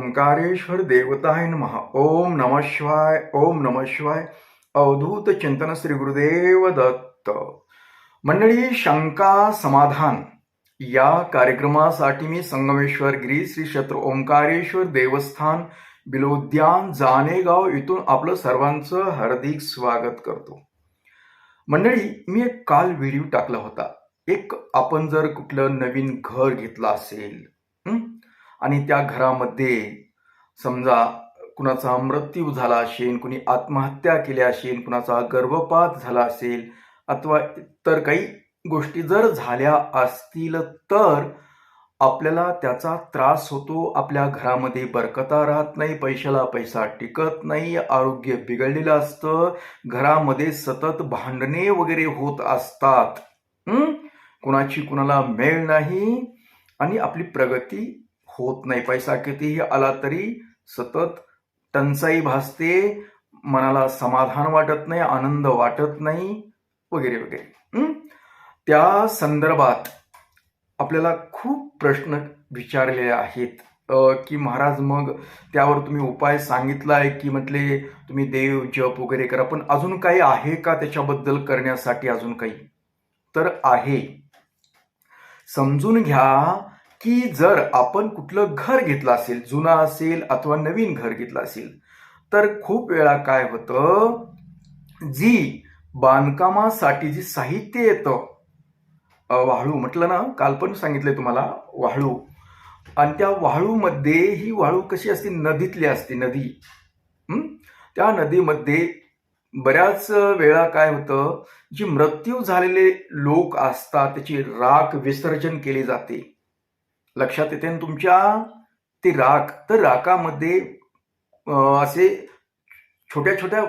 ओंकारेश्वर देवताय नमः। ओम नम शिवाय ओम नम शिवाय। अवधूत चिंतन श्री गुरुदेव दत्त। मंडळी शंका समाधान। या कार्यक्रमासाठी मी संगमेश्वर गिरी श्री क्षेत्र ओंकारेश्वर देवस्थान बिलोद्यान जानेगाव इथून आपलं सर्वांचं हार्दिक स्वागत करतो। मंडळी मी एक काल व्हिडिओ टाकला होता। एक आपण जर कुठलं नवीन घर घेतलं असेल आणि त्या घरामध्ये समजा कुणाचा मृत्यू झाला असेल कुणी आत्महत्या केली असेल कुणाचा गर्भपात झाला असेल अथवा इतर काही गोष्टी जर झाल्या असतील तर आपल्याला त्याचा त्रास होतो. आपल्या घरामध्ये बरकता राहत नाही पैशाला पैसा टिकत नाही आरोग्य बिघडलेलं असतं घरामध्ये सतत भांडणे वगैरे होत असतात. कुणाची कुणाला मेळ नाही आणि आपली प्रगती होत नाही. पैसा कितीही आला तरी सतत टंचाई भासते मनाला समाधान वाटत नाही आनंद वाटत नाही वगैरे वगैरे. त्या संदर्भात आपल्याला खूप प्रश्न विचारलेले आहेत. की महाराज मग त्यावर तुम्ही उपाय सांगितला आहे की म्हटले तुम्ही देव जप वगैरे करा पण अजून काही आहे का त्याच्याबद्दल करण्यासाठी अजून काही? तर आहे. समजून घ्या की जर आपण कुठलं घर घेतलं असेल जुना असेल अथवा नवीन घर घेतलं असेल तर खूप वेळा काय होतं? जी बांधकामासाठी जी साहित्य येतं वाळू म्हटलं ना काल पण सांगितलंय तुम्हाला वाळू. आणि त्या वाळूमध्ये ही वाळू कशी असते? नदीतली असते नदी. त्या नदीमध्ये बऱ्याच वेळा काय होतं? जी मृत्यू झालेले लोक असतात त्याची राख विसर्जन केली जाते. लक्षात येते. ना तुमच्या ती राख तर राखामध्ये असे छोट्या छोट्या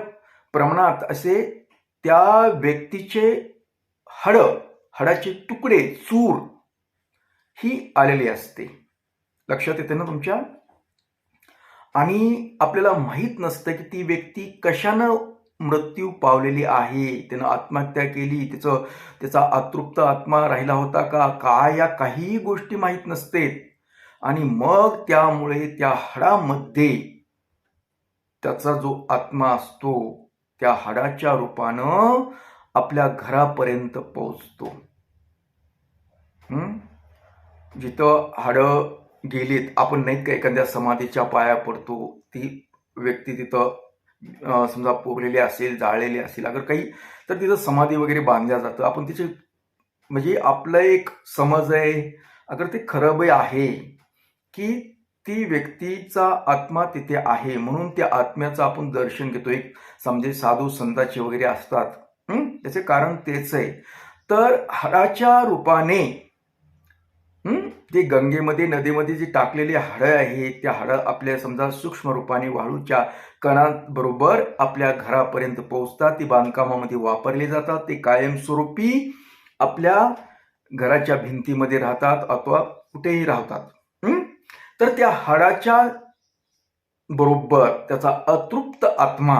प्रमाणात असे त्या व्यक्तीचे हड हडाचे तुकडे चूर ही आलेली असते. लक्षात येते ना तुमच्या? आणि आपल्याला माहीत नसतं की ती व्यक्ती कशानं मृत्यू पावलेली आहे. त्यानं आत्महत्या केली. त्याचं त्याचा अतृप्त आत्मा राहिला होता का? काय या काहीही गोष्टी माहीत नसते आणि मग त्यामुळे त्या हाडामध्ये त्याचा जो आत्मा असतो त्या हाडाच्या रूपानं आपल्या घरापर्यंत पोहोचतो. जिथं हाडं गेलीत आपण नाहीत का एखाद्या समाधीच्या पाया पडतो ती व्यक्ती तिथं समजा पोरलेली असेल जाळलेली असेल अगर काही तर तिथं समाधी वगैरे बांधल्या जातं. आपण तिचे म्हणजे आपलं एक समज आहे अगर ते खरंबही आहे की ती व्यक्तीचा आत्मा तिथे आहे म्हणून त्या आत्म्याचं आपण दर्शन घेतो. एक समजे साधू संताचे वगैरे असतात. त्याचे कारण तेच आहे. तर हाडाच्या रूपाने ते गंगेमध्ये नदीमध्ये जी टाकलेली हाडं आहेत त्या हाडं आपल्या समजा सूक्ष्म रूपाने वाळूच्या कणांबरोबर आपल्या घरापर्यंत पोहोचतात. ती बांधकामामध्ये वापरली जातात. ते कायमस्वरूपी आपल्या घराच्या भिंतीमध्ये राहतात अथवा कुठेही राहतात. तर त्या हाडाच्या बरोबर त्याचा अतृप्त आत्मा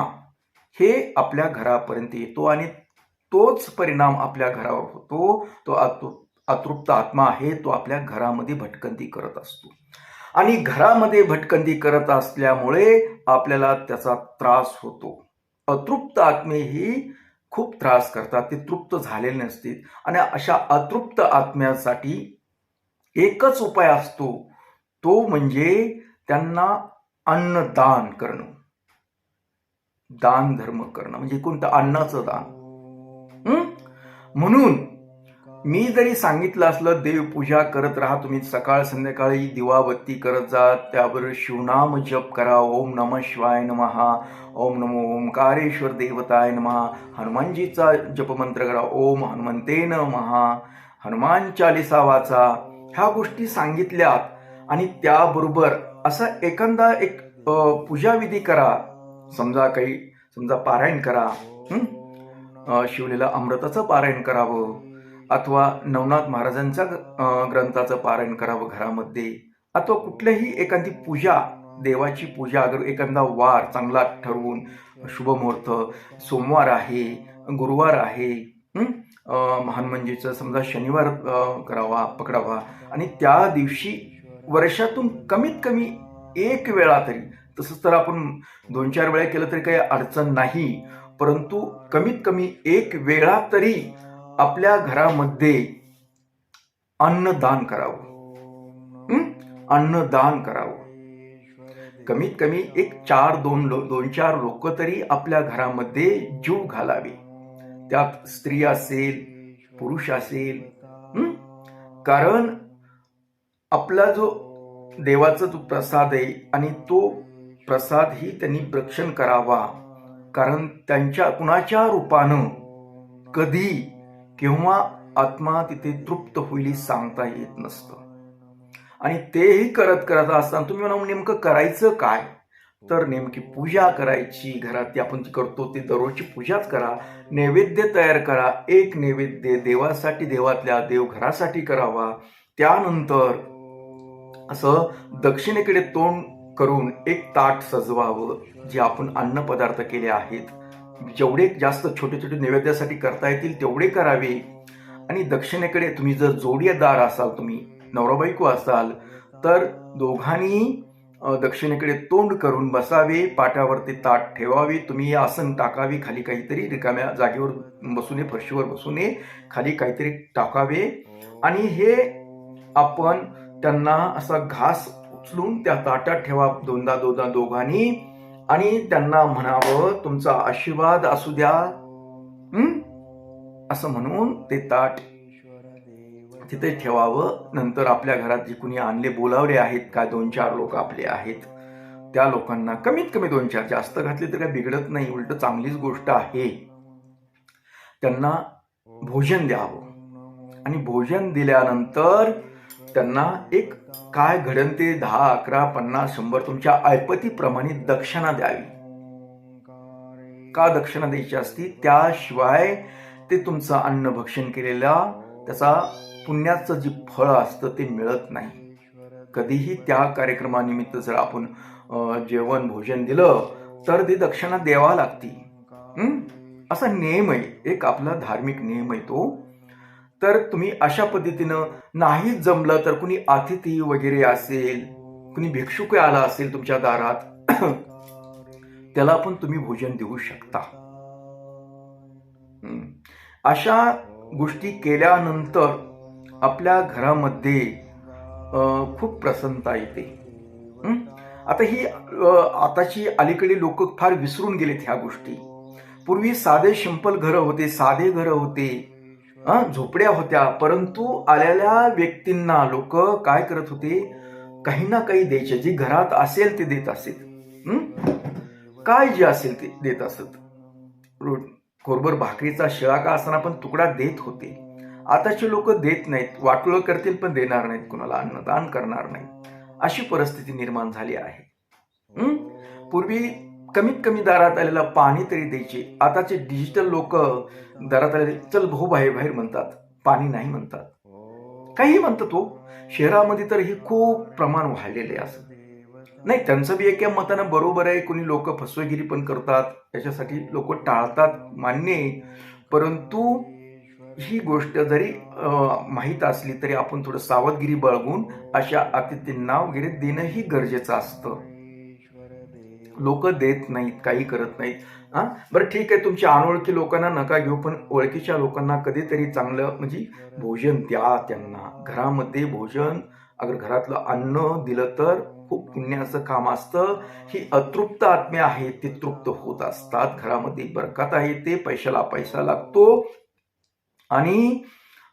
हे आपल्या घरापर्यंत येतो आणि तोच परिणाम आपल्या घरावर होतो. तो अतृप्त अतृप्त आत्मा आहे तो आपल्या घरामध्ये भटकंती करत असतो. आणि घरामध्ये भटकंती करत असल्यामुळे आपल्याला त्याचा त्रास होतो. अतृप्त आत्मे ही खूप त्रास करतात ते तृप्त झालेले नसते आणि अशा अतृप्त आत्म्यासाठी एकच उपाय असतो तो म्हणजे त्यांना अन्नदान करणं. दान धर्म करणं म्हणजे कोणतं अन्नाचं दान. म्हणून मी जरी सांगितलं असलं देवपूजा करत राहा तुम्ही. सकाळ संध्याकाळी दिवाबत्ती करत जा. त्याबरोबर शिवनाम जप करा. ओम नम शिवाय नमहा ओम नमो ओंकारेश्वर देवताय नमहा हनुमानजीचा जपमंत्र करा. ओम हनुमंते नमहा हनुमान चालिसा वाचा. ह्या गोष्टी सांगितल्यात आणि त्याबरोबर असा एखादा एक पूजाविधी करा. समजा काही समजा पारायण करा. शिवलेला शिवलेलं अमृताचं पारायण करावं. अथवा नवनाथ महाराजांचा ग्रंथाचं पारायण करावं घरामध्ये अथवा कुठल्याही एखादी पूजा देवाची पूजा अगर एखादा वार चांगला ठरवून शुभमुहूर्त सोमवार आहे गुरुवार आहे महान अ, हनुमानजीचं समजा शनिवार करावा पकडावा आणि त्या दिवशी वर्षातून कमीत कमी एक वेळा तरी तसंच तर आपण दोन चार वेळा केलं तरी काही अडचण नाही परंतु कमीत कमी एक वेळा तरी आपल्या घरामध्ये अन्नदान करावं. अन्नदान करावं. कमीत कमी एक चार दोन लो- दोन चार लोक तरी आपल्या घरामध्ये जीव घालावे. त्यात स्त्री असेल पुरुष असेल कारण आपला जो देवाचा जो प्रसाद आहे आणि तो प्रसाद ही त्यांनी भक्षण करावा. कारण त्यांच्या कुणाच्या रूपानं कधी किंवा आत्मा तिथे तृप्त होईल सांगता येत नसतं. आणि तेही करत करत असताना तुम्ही म्हणा नेमकं करायचं काय? तर नेमकी पूजा करायची घरात ती आपण जी करतो ती दररोजची पूजाच करा नैवेद्य तयार करा एक नैवेद्य देवासाठी देवातल्या देवघरासाठी करावा. त्यानंतर असं दक्षिणेकडे तोंड करून एक ताट सजवावं जे आपण अन्न पदार्थ केले आहेत. जेवढे जास्त छोटे छोटे नैवेद्यासाठी करता येतील तेवढे करावे. आणि दक्षिणेकडे तुम्ही जर जोडीदार असाल तुम्ही नवरा बायको असाल तर दोघांनी दक्षिणेकडे तोंड करून बसावे पाटावरती ताट ठेवावे तुम्ही आसन टाकावे खाली काहीतरी रिकाम्या जागेवर बसू नये फरशीवर बसू नये खाली काहीतरी टाकावे. आणि हे आपण त्यांना असा घास उचलून त्या ताटात ठेवा. दोनदा दोनदा दोघांनी आणि त्यांना म्हणावं तुमचा आशीर्वाद असू द्या. असं म्हणून ते ताट तिथे ठेवावं. नंतर आपल्या घरात जे कुणी आणले बोलावले आहेत काय दोन चार लोक आपले आहेत त्या लोकांना कमीत कमी दोन चार जास्त घातले तर काय बिघडत नाही उलट चांगलीच गोष्ट आहे. त्यांना भोजन द्यावं. आणि भोजन दिल्यानंतर त्यांना एक काय घडन ते दहा अकरा पन्नास शंभर तुमच्या ऐपतीप्रमाणे दक्षिणा द्यावी. का दक्षिणा द्यायची असती? त्याशिवाय ते तुमचं अन्न भक्षण केलेल्या त्याचा पुण्याचं जे फळ असतं ते मिळत नाही. कधीही त्या कार्यक्रमानिमित्त जर आपण जेवण भोजन दिलं तर ती दक्षिणा द्यावा लागती. असा नियम आहे. एक आपला धार्मिक नियम आहे तो. तर तुम्ही अशा पद्धतीनं नाही जमलं तर कुणी अतिथी वगैरे असेल कुणी भिक्षुक आला असेल तुमच्या दारात त्याला पण तुम्ही भोजन देऊ शकता. अशा गोष्टी केल्यानंतर आपल्या घरामध्ये खूप प्रसन्नता येते. आता ही आताची अलीकडे लोक फार विसरून गेलेत ह्या गोष्टी. पूर्वी साधे सिंपल घरं होते साधे घरं होते. झोपड्या होत्या. परंतु आलेल्या व्यक्तींना लोक काय करत होते? काही ना काही द्यायचे. जे घरात असेल ते देत असेल काय जे असेल ते देत असत. खोरभर भाकरीचा शिळा का असताना पण तुकडा देत होते. आताचे लोक देत नाहीत. वाटोळ करतील पण देणार नाहीत. कुणाला अन्नदान करणार नाही अशी परिस्थिती निर्माण झाली आहे. पूर्वी कमीत कमी दारात आलेला पाणी तरी द्यायचे. आताचे डिजिटल लोक दारात आलेले चल भाऊ बाहेर बाहेर म्हणतात. पाणी नाही म्हणतात. काही म्हणतो हो. तो शहरामध्ये तर हे खूप प्रमाण वाढलेले असं. नाही त्यांचं बी एका मतानं बरोबर आहे. कोणी लोक फसवेगिरी पण करतात. त्याच्यासाठी लोक टाळतात मान्य परंतु ही गोष्ट जरी माहीत असली तरी आपण थोडं सावधगिरी बाळगून अशा अतिथींना वगैरे देणंही गरजेचं असतं. लोक देत नाहीत काही करत नाहीत. हा? बरं ठीक आहे तुमच्या अनोळखी लोकांना नका घेऊ पण ओळखीच्या लोकांना कधीतरी चांगलं म्हणजे भोजन द्या त्यांना. घरामध्ये भोजन अगर घरातलं अन्न दिलं तर खूप पुण्याचं काम असतं. ही अतृप्त आत्मे आहेत ते तृप्त होत असतात. घरामध्ये बरकत आहे ते पैशाला पैसा लागतो. आणि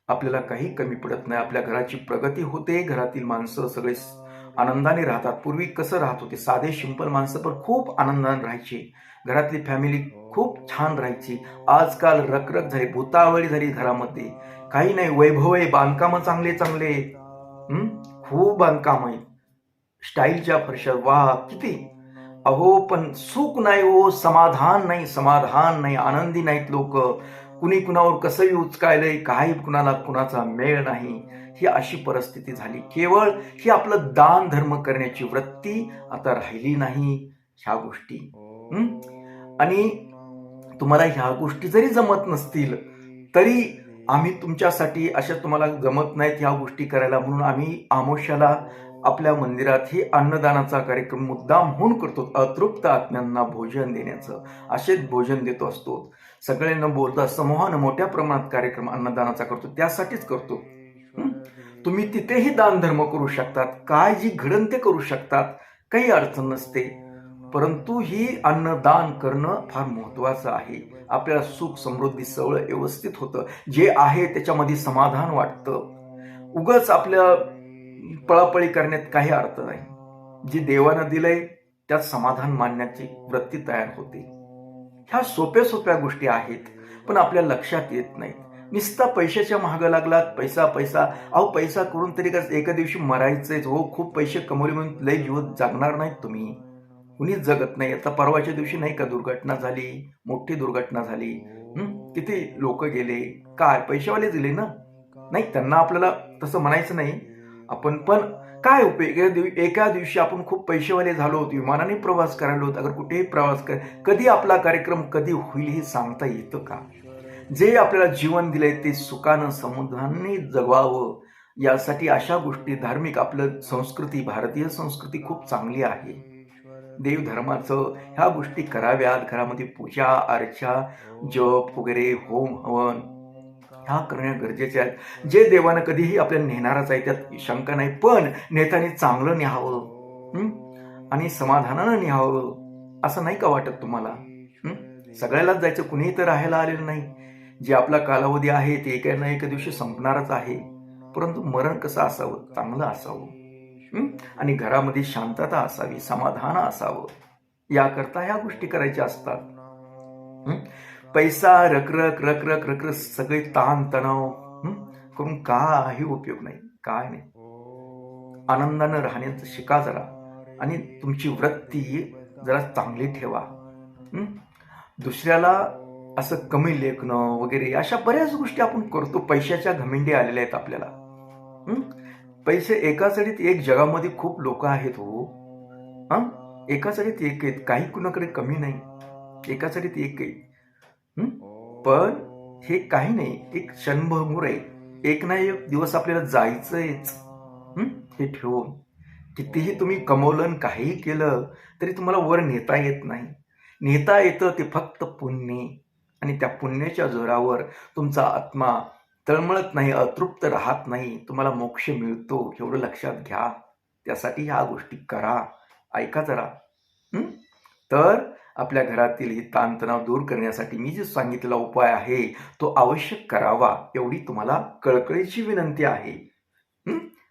आपल्याला काही कमी पडत नाही. आपल्या घराची प्रगती होते घरातील माणसं सगळे आनंदाने राहतात. पूर्वी कसं राहत होते? साधे सिंपल माणसं पण खूप आनंदाने राहायचे. घरातली फॅमिली खूप छान राहायची. आजकाल रखरख झाली भूतावळी झाली घरामध्ये. काही नाही वैभव आहे बांधकामं चांगले चांगले. खूप बांधकाम आहे स्टाईलच्या फरशा वा किती? अहो पण सुख नाही हो समाधान नाही समाधान नाही आनंदी नाहीत लोक. कुणी कुणावर कसंही उचकायलंय काही कुणाला कुणाचा मेळ नाही. ही अशी परिस्थिती झाली. केवळ ही आपलं दान धर्म करण्याची वृत्ती आता राहिली नाही ह्या गोष्टी. हं? आणि तुम्हाला ह्या गोष्टी जरी जमत नसतील तरी आम्ही तुमच्यासाठी अशा तुम्हाला जमत नाहीत ह्या गोष्टी करायला. म्हणून आम्ही आमोशाला आपल्या मंदिरात ही अन्नदानाचा कार्यक्रम मुद्दाम होऊन करतो. अतृप्त आत्म्यांना भोजन देण्याचं. असेच भोजन देतो असतो. सगळ्यांना बोलता समूहानं मोठ्या प्रमाणात कार्यक्रम अन्नदानाचा करतो. त्यासाठीच करतो? तुम्ही तिथेही दान धर्म करू शकतात काय जी घडण ते करू शकतात काही अडचण नसते. परंतु ही अन्नदान करणं फार महत्वाचं आहे. आपल्याला सुख समृद्धी सगळं व्यवस्थित होतं. जे आहे त्याच्यामध्ये समाधान वाटतं. उगच आपल्या पळापळी करण्यात काही अर्थ नाही. जे देवानं दिलंय त्यात समाधान मानण्याची वृत्ती तयार होते. ह्या सोप्या सोप्या गोष्टी आहेत पण आपल्या लक्षात येत नाहीत. नुसता पैशाच्या महाग लागलात पैसा पैसा. अहो पैसा करून तरी कसं एका दिवशी मरायचंच हो खूप पैसे कमवले म्हणून लय जीव जागणार नाहीत तुम्ही. कुणीच जगत नाही. आता परवाच्या दिवशी नाही का दुर्घटना झाली? मोठी दुर्घटना झाली. किती लोक गेले? काय? पैशावाले दिले ना? नाही त्यांना आपल्याला तसं म्हणायचं नाही. आपण पण काय उपयोग? एका एका दिवशी आपण खूप पैसेवाले झालो होतो. विमानाने प्रवास करायला होतो. अगर कुठेही प्रवास कर कधी आपला कार्यक्रम कधी होईल हे सांगता येतं का? जे आपल्याला जीवन दिलंय ते सुखानं समुद्रांनी जगवावं यासाठी अशा गोष्टी धार्मिक. आपलं संस्कृती भारतीय संस्कृती खूप चांगली आहे. देव धर्माचं ह्या गोष्टी कराव्यात. घरामध्ये पूजा अर्चा जप वगैरे होम हवन ह्या करणं गरजेचे आहेत जे देवानं कधीही आपल्याला नेणारच आहे त्यात शंका नाही. पण नेत्याने चांगलं न्यावं आणि समाधानानं न्यावं असं नाही का वाटत तुम्हाला? सगळ्यालाच जायचं कुणीही तर राहायला आलेलं नाही. जे आपला कालावधी आहे ते एका ना एका दिवशी संपणारच आहे. परंतु मरण कसं असावं? चांगलं असावं. आणि घरामध्ये शांतता असावी समाधान असावं. याकरता ह्या गोष्टी करायच्या असतात. पैसा रखरख रखरख रखरख सगळे ताण तणाव करून काही उपयोग नाही. काय नाही. आनंदानं राहण्याचं शिका जरा. आणि तुमची वृत्ती जरा चांगली ठेवा. दुसऱ्याला असं कमी लेखणं वगैरे अशा बऱ्याच गोष्टी आपण करतो. पैशाच्या घमेंडी आलेल्या आहेत आपल्याला. पैसे एका चढीत एक जगामध्ये खूप लोक आहेत हो. हा? एका चढीत एक आहेत. काही कुणाकडे कमी नाही. एका चढीत एक आहेत. पण हे काही नाही. एक क्षणभंगूर आहे. एक ना एक दिवस आपल्याला जायचंयच. हे ठेवून. कितीही तुम्ही कमवलं आणि काहीही केलं तरी तुम्हाला वर नेता येत नाही. नेता येतं ते फक्त पुण्य. आणि त्या पुण्याच्या जोरावर तुमचा आत्मा तळमळत नाही अतृप्त राहत नाही तुम्हाला मोक्ष मिळतो एवढं लक्षात घ्या. त्यासाठी ह्या गोष्टी करा. ऐका जरा. तर आपल्या घरातील ही ताणतणाव दूर करण्यासाठी मी जे सांगितलेला उपाय आहे तो आवश्यक करावा एवढी तुम्हाला कळकळीची विनंती आहे.